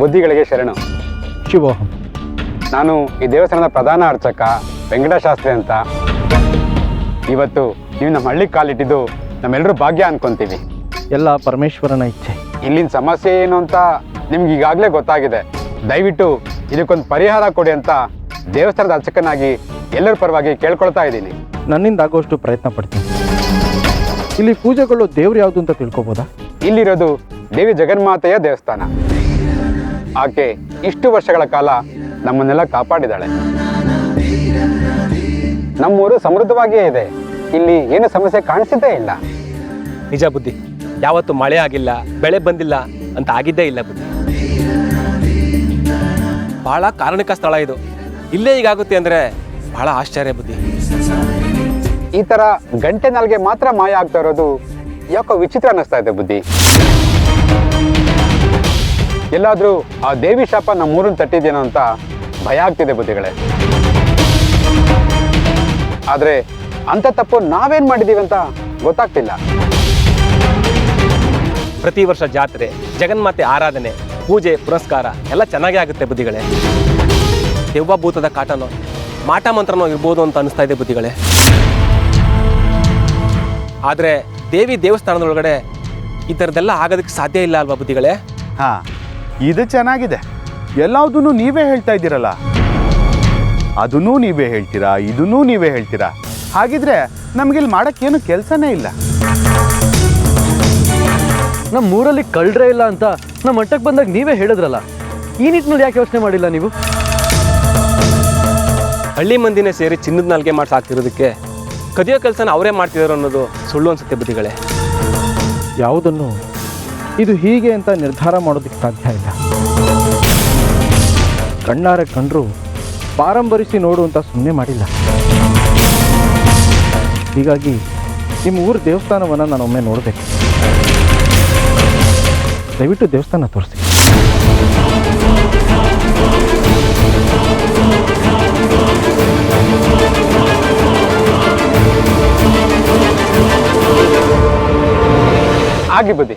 ಬುದ್ಧಿಗಳಿಗೆ ಶರಣು. ಶುಭೋಹಂ. ನಾನು ಈ ದೇವಸ್ಥಾನದ ಪ್ರಧಾನ ಅರ್ಚಕ ವೆಂಕಟಶಾಸ್ತ್ರಿ ಅಂತ. ಇವತ್ತು ನೀವು ನಮ್ಮ ಹಳ್ಳಿ ಕಾಲಿಟ್ಟಿದ್ದು ನಮ್ಮೆಲ್ಲರೂ ಭಾಗ್ಯ ಅನ್ಕೊಂತೀವಿ. ಎಲ್ಲ ಪರಮೇಶ್ವರನ ಇಚ್ಛೆ. ಇಲ್ಲಿನ ಸಮಸ್ಯೆ ಏನು ಅಂತ ನಿಮ್ಗೆ ಈಗಾಗಲೇ ಗೊತ್ತಾಗಿದೆ. ದಯವಿಟ್ಟು ಇದಕ್ಕೊಂದು ಪರಿಹಾರ ಕೊಡಿ ಅಂತ ದೇವಸ್ಥಾನದ ಅರ್ಚಕನಾಗಿ ಎಲ್ಲರ ಪರವಾಗಿ ಕೇಳ್ಕೊಳ್ತಾ ಇದ್ದೀನಿ. ನನ್ನಿಂದ ಆಗುವಷ್ಟು ಪ್ರಯತ್ನ ಪಡ್ತೀನಿ. ಇಲ್ಲಿ ಪೂಜೆಗಳು ದೇವ್ರು ಯಾವುದು ಅಂತ ತಿಳ್ಕೊಬೋದಾ? ಇಲ್ಲಿರೋದು ದೇವಿ ಜಗನ್ಮಾತೆಯ ದೇವಸ್ಥಾನ. ಆಕೆ ಇಷ್ಟು ವರ್ಷಗಳ ಕಾಲ ನಮ್ಮನ್ನೆಲ್ಲ ಕಾಪಾಡಿದಾಳೆ ನಮ್ಮೂರು ಸಮೃದ್ಧವಾಗಿಯೇ ಇದೆ. ಇಲ್ಲಿ ಏನು ಸಮಸ್ಯೆ ಕಾಣಿಸಿದ್ದೇ ಇಲ್ಲ. ನಿಜ ಬುದ್ಧಿ. ಯಾವತ್ತು ಮಳೆ ಆಗಿಲ್ಲ ಬೆಳೆ ಬಂದಿಲ್ಲ ಅಂತ ಆಗಿದ್ದೇ ಇಲ್ಲ ಬುದ್ಧಿ. ಬಹಳ ಕಾರಣಿಕ ಸ್ಥಳ ಇದು. ಇಲ್ಲೇ ಈಗಾಗುತ್ತೆ ಅಂದ್ರೆ ಬಹಳ ಆಶ್ಚರ್ಯ ಬುದ್ಧಿ. ಈ ತರ ಗಂಟೆ ನಾಲ್ಗೆ ಮಾತ್ರ ಮಾಯ ಆಗ್ತಾ ಇರೋದು ಯಾಕೋ ವಿಚಿತ್ರ ಅನ್ನಿಸ್ತಾ ಇದೆ ಬುದ್ಧಿ. ಎಲ್ಲಾದ್ರೂ ಆ ದೇವಿ ಶಾಪ ನಮ್ಮೂರನ್ನು ತಟ್ಟಿದ್ದೇನೋ ಅಂತ ಭಯ ಆಗ್ತಿದೆ ಬುದ್ಧಿಗಳೇ. ಆದರೆ ಅಂಥ ತಪ್ಪು ನಾವೇನು ಮಾಡಿದ್ದೀವಿ ಅಂತ ಗೊತ್ತಾಗ್ತಿಲ್ಲ. ಪ್ರತಿ ವರ್ಷ ಜಾತ್ರೆ ಜಗನ್ಮಾತೆ ಆರಾಧನೆ ಪೂಜೆ ಪುರಸ್ಕಾರ ಎಲ್ಲ ಚೆನ್ನಾಗೇ ಆಗುತ್ತೆ ಬುದ್ಧಿಗಳೇ. ದೆವ್ವ ಭೂತದ ಕಾಟನೋ ಮಾಟ ಮಂತ್ರನೋ ಇರ್ಬೋದು ಅಂತ ಅನಿಸ್ತಾ ಇದೆ ಬುದ್ಧಿಗಳೇ. ಆದರೆ ದೇವಿ ದೇವಸ್ಥಾನದೊಳಗಡೆ ಈ ಥರದ್ದೆಲ್ಲ ಆಗೋದಕ್ಕೆ ಸಾಧ್ಯ ಇಲ್ಲ ಅಲ್ವಾ ಬುದ್ಧಿಗಳೇ? ಹಾ. ಇದು ಚೆನ್ನಾಗಿದೆ. ಎಲ್ಲದನ್ನೂ ನೀವೇ ಹೇಳ್ತಾ ಇದ್ದೀರಲ್ಲ. ಅದನ್ನೂ ನೀವೇ ಹೇಳ್ತೀರಾ ಇದನ್ನೂ ನೀವೇ ಹೇಳ್ತೀರಾ? ಹಾಗಿದ್ರೆ ನಮಗಿಲ್ಲಿ ಮಾಡೋಕ್ಕೇನು ಕೆಲಸನೇ ಇಲ್ಲ. ನಮ್ಮ ಊರಲ್ಲಿ ಕಳ್ಳರೇ ಇಲ್ಲ ಅಂತ ನಮ್ಮ ಮಟ್ಟಕ್ಕೆ ಬಂದಾಗ ನೀವೇ ಹೇಳಿದ್ರಲ್ಲ. ಈ ನಿಟ್ಟಿನಲ್ಲಿ ಯಾಕೆ ಯೋಚನೆ ಮಾಡಿಲ್ಲ ನೀವು? ಹಳ್ಳಿ ಮಂದಿನೇ ಸೇರಿ ಚಿನ್ನದ ನಾಲ್ಗೆ ಮಾಡಿ ಸಾಕ್ತಿರೋದಕ್ಕೆ ಕದಿಯೋ ಕೆಲಸನ ಅವರೇ ಮಾಡ್ತಿದಾರೋ ಅನ್ನೋದು ಸುಳ್ಳು ಅನ್ಸುತ್ತೆ ಬುದ್ಧಿಗಳೇ. ಯಾವುದನ್ನು ಇದು ಹೀಗೆ ಅಂತ ನಿರ್ಧಾರ ಮಾಡೋದಕ್ಕೆ ಸಾಧ್ಯ ಇಲ್ಲ. ಕಣ್ಣಾರೆ ಕಂಡ್ರು ಪಾರಂಬರಿಸಿ ನೋಡು ಅಂತ ಸುಮ್ಮನೆ ಮಾಡಿಲ್ಲ. ಹೀಗಾಗಿ ನಿಮ್ಮ ಊರ ದೇವಸ್ಥಾನವನ್ನು ನಾನು ಒಮ್ಮೆ ನೋಡಬೇಕು. ದಯವಿಟ್ಟು ದೇವಸ್ಥಾನ ತೋರಿಸಿ. ಆಗಿ ಬುದ್ಧಿ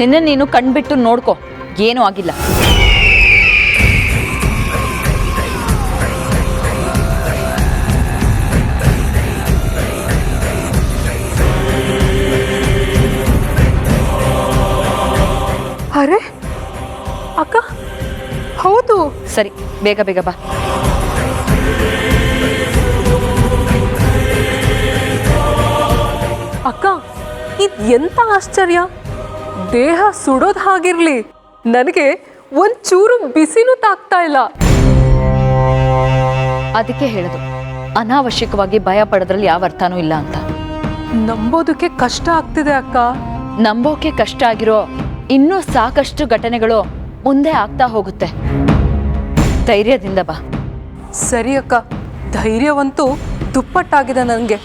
ನಿನ್ನ ನೀನು ಕಣ್ಬಿಟ್ಟು ನೋಡ್ಕೊ. ಏನೂ ಆಗಿಲ್ಲ. ಅರೆ ಅಕ್ಕ ಹೌದು. ಸರಿ ಬೇಗ ಬೇಗ ಬಾ. ಅಕ್ಕ ಇದು ಎಂಥ ಆಶ್ಚರ್ಯ? ದೇಹ ಸುಡೋದ್ ಹಾಗಿರ್ಲಿ ನನಗೆ ಒಂಚೂರು ಬಿಸಿನೂ ತಾಗ್ತಾ ಇಲ್ಲ. ಅದಕ್ಕೆ ಹೇಳೋದು ಅನಾವಶ್ಯಕವಾಗಿ ಭಯ ಪಡೋದ್ರಲ್ಲಿ ಯಾವ ಅರ್ಥನೂ ಇಲ್ಲ ಅಂತ. ನಂಬೋದಕ್ಕೆ ಕಷ್ಟ ಆಗ್ತಿದೆ ಅಕ್ಕ. ನಂಬೋಕೆ ಕಷ್ಟ ಆಗಿರೋ ಇನ್ನೂ ಸಾಕಷ್ಟು ಘಟನೆಗಳು ಮುಂದೆ ಆಗ್ತಾ ಹೋಗುತ್ತೆ. ಧೈರ್ಯದಿಂದ ಬಾ. ಸರಿ ಅಕ್ಕ ಧೈರ್ಯವಂತೂ ದುಪ್ಪಟ್ಟಾಗಿದೆ ನನಗೆ.